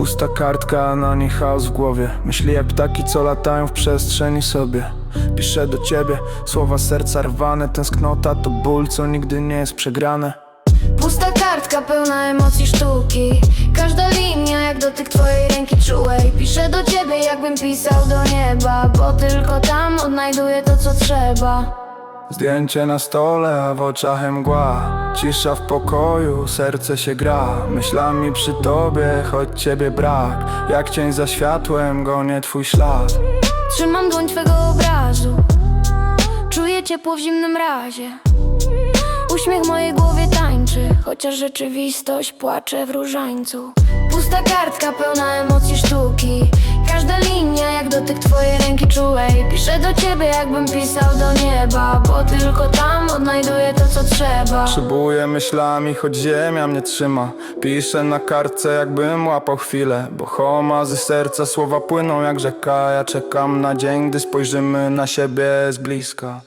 Pusta kartka, na niej chaos w głowie. Myśli jak ptaki, co latają w przestrzeni sobie. Piszę do ciebie, słowa serca rwane. Tęsknota to ból, co nigdy nie jest przegrane. Pusta kartka pełna emocji sztuki. Każda linia jak dotyk twojej ręki czułej. Piszę do ciebie jakbym pisał do nieba Bo tylko tam odnajduję to co trzeba Zdjęcie na stole, a w oczach mgła. Cisza w pokoju, serce się gra. Myślami przy tobie, choć ciebie brak. Jak cień za światłem, gonię twój ślad. Trzymam dłoń twego obrazu. Czuję ciepło w zimnym razie. Uśmiech mojej głowie tańczy Chociaż rzeczywistość płacze w różańcu. Pusta kartka pełna emocji sztuki. Każda czułej. Piszę do ciebie jakbym pisał do nieba Bo tylko tam odnajduję to co trzeba. Szybuję myślami, choć ziemia mnie trzyma. Piszę na kartce, jakbym łapał chwilę Bo homa ze serca słowa płyną jak rzeka. Ja czekam na dzień, gdy spojrzymy na siebie z bliska